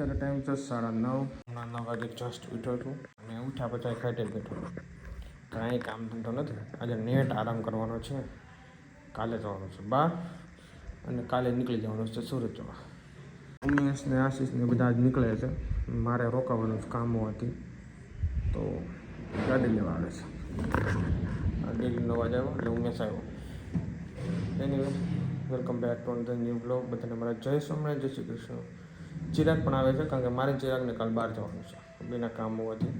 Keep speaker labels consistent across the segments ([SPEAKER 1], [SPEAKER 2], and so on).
[SPEAKER 1] અત્યારે ટાઈમ છે સાડા નવ. હમણાં નવ વાગે જસ્ટ ઉઠ્યો છું. અને ઉઠ્યા પછી ખાઈ બેઠો. કાંઈ કામ ધંધો નથી. આજે નેટ આરામ કરવાનો છે. કાલે જવાનું છે. બહાર અને કાલે નીકળી જવાનું છે સુરત જવા. ઉમેશ ને આશીષ ને બધા જ નીકળે છે. મારે રોકાવાનું કામ હોવાથી. તો ગાડી લેવા આવે છે. આ નવા આવ્યો એટલે ઉમેશ આવ્યો. એની welcome back to the new blog બધાને મારા જય સોમનાથ જય શ્રી કૃષ્ણ. ચિરાગ પણ આવે છે કારણ કે મારે ચિરાગને કાલ બહાર જવાનું છે. બીના કામ હોવાથી.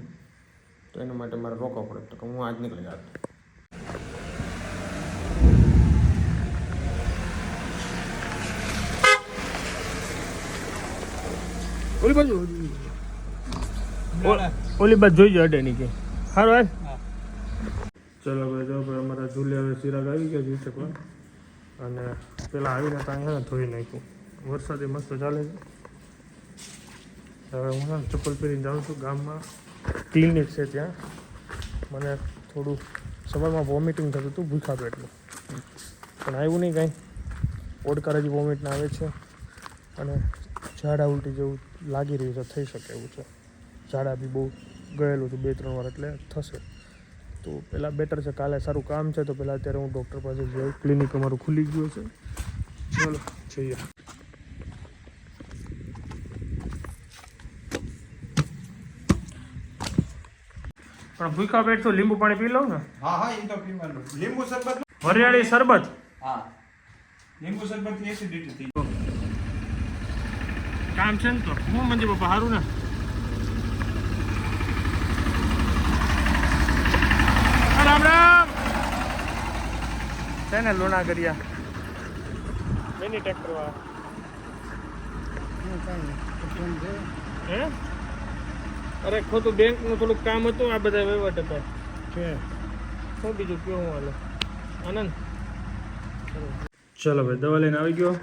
[SPEAKER 1] તો એના માટે મારે રોકવા પડે તો કે હું આજ નીકળી જાત ઓલી બાજુ. ઓલી બાજુ જોઈજો અડે ની કે સારું હાલ ચલો ભાઈ જો ભાઈ અમારા ઝૂલે હવે ચિરાગ આવી ગયા છે પણ. અને પેલા આવીને ત્યાં ધોઈ નાખ્યું. વરસાદ એ મસ્ત ચાલે છે. હવે હું ચપ્પલ પહેરીને જાઉં છું ગામમાં. ક્લિનિક છે ત્યાં. મને થોડું સવારમાં વોમિટિંગ થતું હતું ભૂખા પેટનું પણ આવ્યું નહીં કાંઈ. ઓડકાર વોમિટ વોમિટના આવે છે. અને ઝાડા ઉલટી જેવું લાગી રહ્યું છે, થઈ શકે એવું છે. ઝાડા બી બહુ ગયેલું હતું બે ત્રણ વાર એટલે થશે. તો પહેલાં બેટર છે, કાલે સારું કામ છે, તો પહેલાં અત્યારે હું ડૉક્ટર પાસે જઈ ક્લિનિક અમારું ખુલી ગયું છે ચલો, જઈએ. પણ ભૂખા પેટ તો લીંબુ પાણી પી લઉં ને?
[SPEAKER 2] હા હા એ તો પીવાનું લીંબુ શરબત?
[SPEAKER 1] વરિયાળી શરબત?
[SPEAKER 2] હા. લીંબુ શરબત એસિડિટી થઈ
[SPEAKER 1] કામ છે ને તો. હું મંજી બાપા સારું ને? રામ રામ! છે ને લોના કર્યા. મિની ટેક્ટર વાળા. હે? અરે ખોટું બેંકનું થોડુંક કામ હતું આ બધા વહીવટ હતા. છે શું બીજું કયો હું હાલે? આનંદ? ચલો ભાઈ દવા લઈને આવી ગયો.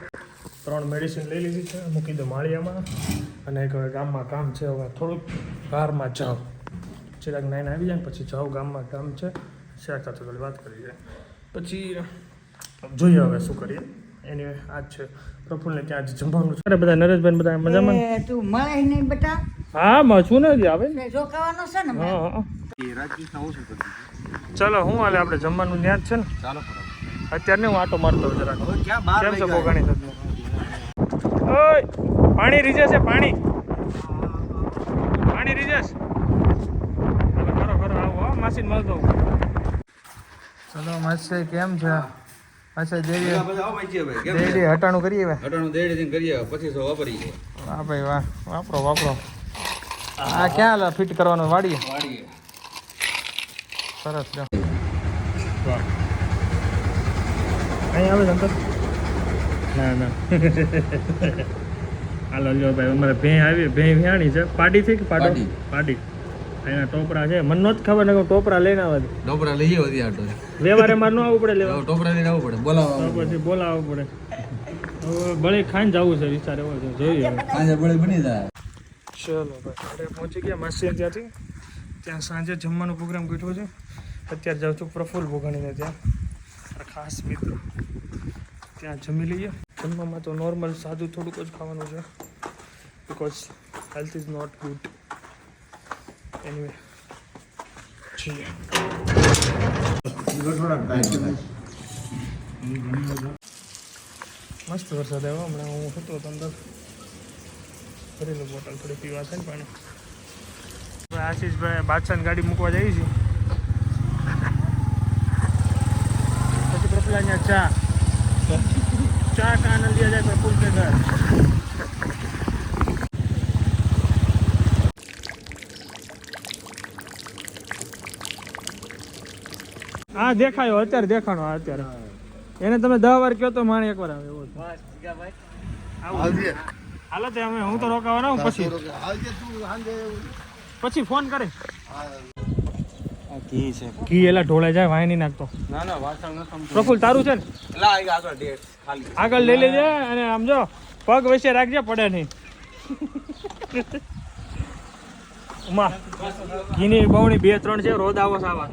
[SPEAKER 1] ત્રણ મેડિસિન લઈ લીધી છે મૂકી દો માળિયામાં. અને એક હવે ગામમાં કામ છે હવે થોડુંક બહારમાં જાઉં ચિરાગ નાઈને આવી જાય ને પછી જાઉં ગામમાં કામ છે. શેર સાથે થોડી વાત કરી જાય પછી જોઈએ હવે શું કરીએ. એની આજ છે પ્રફુલ્લને ત્યાં આજે જમવાનું છે? અરે બધા નરેશભાઈ બધા મજામાં
[SPEAKER 3] તું મળે નહીં બેટા.
[SPEAKER 1] હા મછું ને હજી આવે ને?
[SPEAKER 3] રોકાવાનો છે ને
[SPEAKER 1] હા ચલો હું હાલે આપણે જમવાનું ત્યાં જ છે ને?
[SPEAKER 2] ચાલો કરો
[SPEAKER 1] અત્યારે હું આટો મારતો જરાક.
[SPEAKER 2] હવે ક્યાં બાર
[SPEAKER 1] કેમ છે ભોગાણી ઓય પાણી રીજે છે પાણી. પાણી રીજે હાલો કરો કરો આવો હો માસીને મળતો ચલો માસી કેમ છે? માસી દેડી
[SPEAKER 2] છે?
[SPEAKER 1] હટાણું કરીએ
[SPEAKER 2] હટાણું દેડી કરીએ પછી સો વાપરી
[SPEAKER 1] વાહ ભાઈ વાહ. વાપરો વાપરો. આ ક્યાં લા ફિટ કરવાનું? વાડીએ?
[SPEAKER 2] વાડીએ.
[SPEAKER 1] સરસ લ્યો અહીં આવે છે અંકલ? ના ના. હાલો લ્યો ભાઈ અમારે ભેં આવી ભેં વ્યાણી છે. પાડી થઈ કે પાડો?
[SPEAKER 2] પાડી.
[SPEAKER 1] એના ટોપરા છે. મને નહોત ખબર ને ટોપરા લઈને આવે
[SPEAKER 2] ટોપરા લઈએ વધી આટો
[SPEAKER 1] વ્યવહારે માર ન આવવું પડે લેવા.
[SPEAKER 2] ટોપરા લઈને આવવું પડે
[SPEAKER 1] તો
[SPEAKER 2] બોલાવો
[SPEAKER 1] પછી બોલાવવું પડે. હવે બળી ખાઈને જવું છે વિચાર એવો છે. જોઈએ હવે.
[SPEAKER 2] બળે બની જાય.
[SPEAKER 1] ચલો ભાઈ અરે પહોંચી ગયા માસી ત્યાંથી. ત્યાં સાંજે જમવાનો પ્રોગ્રામ ગોઠવો છે. અત્યારે જાઉં છું પ્રફુલ્લ ભોગાણીને ત્યાં. ખાસ મિત્ર. ત્યાં જમી લઈએ. જમવામાં તો નોર્મલ સાદું થોડુંક જ ખાવાનું છે. Because health is not good anyway છીએ મસ્ત વરસાદ આવ્યો હમણાં. હું હતો તો ભરી લો બોટલ થોડી પીવા છે ને પાણી. આશીષભાઈ બાદશાહની ગાડી મૂકવા જઈ છે. પછી પ્રપલા અહીંયા ચા. ચા કા આનંદ લિયા જાય પ્રફુલ કે હા દેખાયો અત્યારે દેખાણો અત્યારે. એને તમે દહ વાર કયો તો માણે એક વાર આવે. એવો હાલો તે અમે હું તો રોકાવાનો હું પછી. પછી ફોન કરે.
[SPEAKER 2] કી છે.
[SPEAKER 1] ઘી એલા ઢોળાઈ જાય વાય નહીં નાખતો.
[SPEAKER 2] ના ના વાસણ ન સમજો
[SPEAKER 1] પ્રફુલ તારું છે ને?
[SPEAKER 2] લા આ આગળ ડેટ ખાલી.
[SPEAKER 1] આગળ લઈ લેજે અને આમ જો પગ વચ્ચે રાખજે પડે નહીં. ઉમા ઘીની બવણી બે ત્રણ છે રોજ આવો સાવા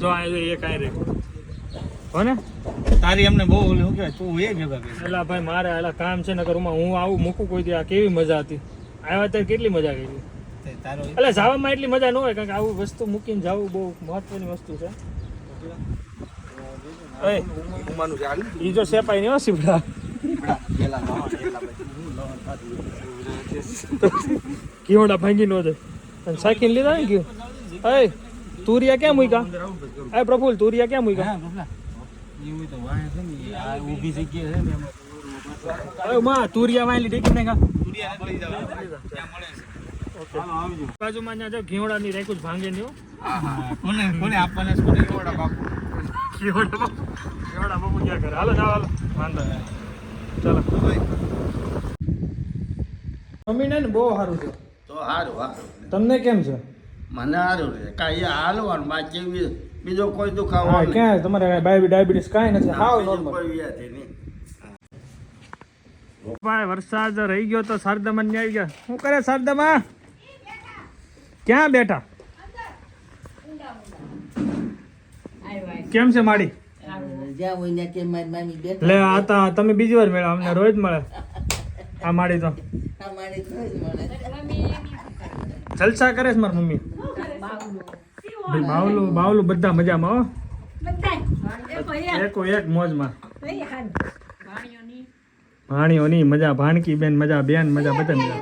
[SPEAKER 1] જો આ જો એક આઈ રે. હો ને
[SPEAKER 2] તારી એમને બહુ ઓલી શું કહેવાય તું એ ભેગા કરી.
[SPEAKER 1] એલા ભાઈ મારે એલા કામ છે નકર ઉમા હું આવું મૂકું કોઈ દી આ કેવી મજા હતી? આવ્યા ત્યારે કેટલી મજા કરી? એટલે જવામાં એટલી મજા ન હોય કારણ કે આવું વસ્તુ મૂકીને જવું બહુ મહત્વની વસ્તુ છે. એ જો સેપાઈ નહીં હો સીવડા કીવડા ભાંગી નો અને સાકીને લીધા ને કયું એ તુરિયા ક્યાં મૂક્યા? એ પ્રફુલ તુરિયા ક્યાં મૂક્યા?
[SPEAKER 4] બાપુ
[SPEAKER 1] ઘીવડા કરે હાલો જાઓ હાલો વાંધો ચાલો મમ્મીને બહુ સારું છે
[SPEAKER 5] તો સારું
[SPEAKER 1] તમને કેમ છે?
[SPEAKER 5] મને સારું રહે કાંઈ હાલવાનું બાકી બીજો કોઈ દુખાવો
[SPEAKER 1] હા ક્યાં તમારે ડાયાબિટીસ ડાયાબિટીસ કાંઈ નથી. હાવ નોર્મલ ભાઈ વરસાદ રહી ગયો તો શારદામાં ને આવી ગયા. શું કરે શારદામાં? ક્યાં બેઠા? કેમ છે માડી? લે આ તા તમે બીજી વાર મળ્યા અમને રોજ મળે. આ માડી તો. જલસા કરે છે મારી મમ્મી. ભાઈ બાવલું બાવલું બધા મજામાં હો. એકો એક મોજમાં. ભાણીઓની મજા ભાણકી બેન મજા બેન મજા બધા મજા.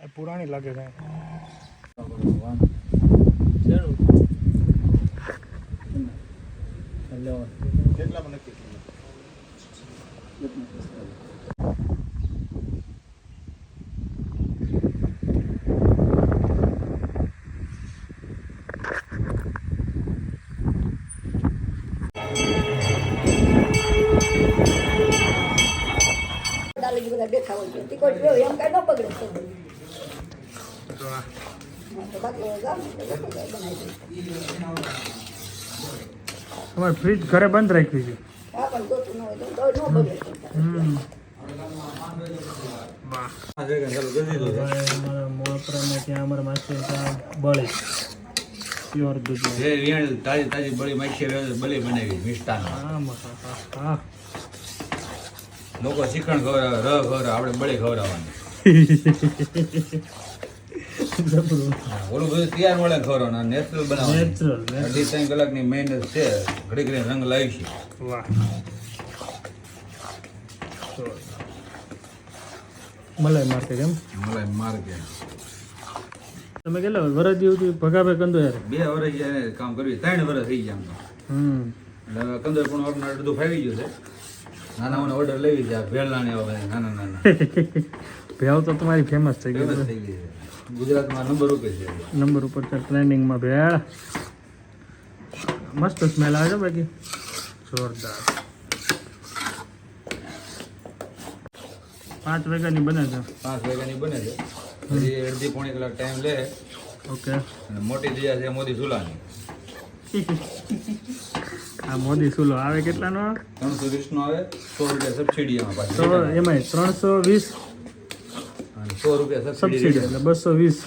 [SPEAKER 1] એ પુરાણી લાગે છે.
[SPEAKER 3] દાદાજી બધા બેઠા હોય છે. ટિકટ લ્યો એમ કાંઈ ન બગડે દઈશું.
[SPEAKER 1] તમારે ફ્રીજ ઘરે બંધ રાખવી છે?
[SPEAKER 3] હા પણ જોતું ન હોય તો તો ન બગડે
[SPEAKER 1] હમ. ત્યાં અમારા માસી ત્યાં બળી પ્યોર દૂધ
[SPEAKER 6] તાજી તાજી બળી માખી બળી બનાવી મિષ્ટાન
[SPEAKER 1] હા હા હા.
[SPEAKER 6] લોકો શિખંડ ખવડાવે ર ખવડાવે આપણે બળી ખવડાવવાની. ઓલું બધું તૈયાર મળે ખવડાવવાનું નેચરલ બનાવવાનું.
[SPEAKER 1] નેચરલ
[SPEAKER 6] અઢી ત્રણ કલાકની મહેનત છે ઘડી ઘડી રંગ લાવી છે.
[SPEAKER 1] મલાઈ માર્કેટ એમ?
[SPEAKER 6] મલાઈ માર્કે
[SPEAKER 1] તમે કેટલા વરસ જેવું ભગાભાઈ કંદો યાર
[SPEAKER 6] બે વર્ષ કામ કર્યું ત્રણ વર્ષ થઈ ગયા
[SPEAKER 1] હમ.
[SPEAKER 6] એટલે કંદર પણ અડધું ફાવી ગયું છે. નાના મોના ઓર્ડર લેવી છે ભેળના ને એવા નાના નાના.
[SPEAKER 1] ભેવ તો તમારી ફેમસ થઈ ગઈ
[SPEAKER 6] થઈ ગઈ છે. ગુજરાતમાં નંબર ઉપર છે.
[SPEAKER 1] નંબર ઉપર છે ટ્રેન્ડિંગમાં ભેળ. મસ્ત સ્મેલ આવે છે બાકી. જોરદાર. પાંચ વાગ્યાની બને છે.
[SPEAKER 6] પાંચ વાગ્યાની બને છે. પછી અડધી પોણી કલાક ટાઈમ લે.
[SPEAKER 1] ઓકે
[SPEAKER 6] અને મોટી જગ્યા છે મોદી સુલાની
[SPEAKER 1] આ મોદી સુલો આવે કેટલાનો?
[SPEAKER 6] ત્રણસો વીસનો આવે સો રૂપિયા સબસિડી એમાં
[SPEAKER 1] તો એમાંય ત્રણસો વીસ
[SPEAKER 6] સો રૂપિયા
[SPEAKER 1] સબસિડી એટલે બસો વીસ.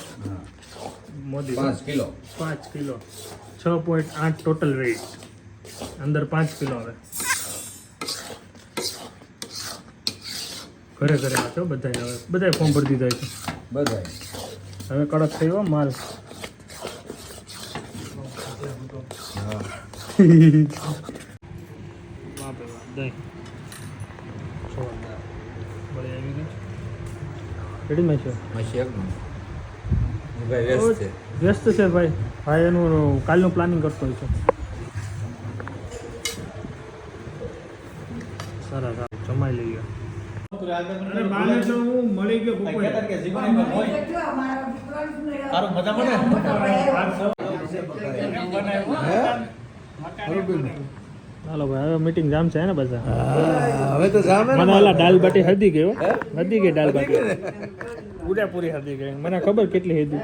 [SPEAKER 1] મોદી
[SPEAKER 6] પાંચ કિલો.
[SPEAKER 1] પાંચ કિલો. છ પોઈન્ટ આઠ ટોટલ વેઇટ અંદર પાંચ કિલો આવે. ઘરે ઘરે આપ્યો બધાય હવે બધાય ફોર્મ ભરી દીધા છે.
[SPEAKER 6] બધા
[SPEAKER 1] હવે કડક થયો માલ.
[SPEAKER 6] હા. વ્યસ્ત છે
[SPEAKER 1] ભાઈ ભાઈ એનું કાલનું પ્લાનિંગ કરતો હોય છે સારા સારા જમાઈ લઈએ બાને હું મળી ગયો હાલો ભાઈ હવે મીટિંગ જામ છે ને બધા
[SPEAKER 4] હવે તો જામે
[SPEAKER 1] મને ઓલા દાલ બાટી હદી ગયો. હદી ગઈ દાલ બાટી. પૂરેપૂરી હદી ગઈ. મને ખબર કેટલી હદી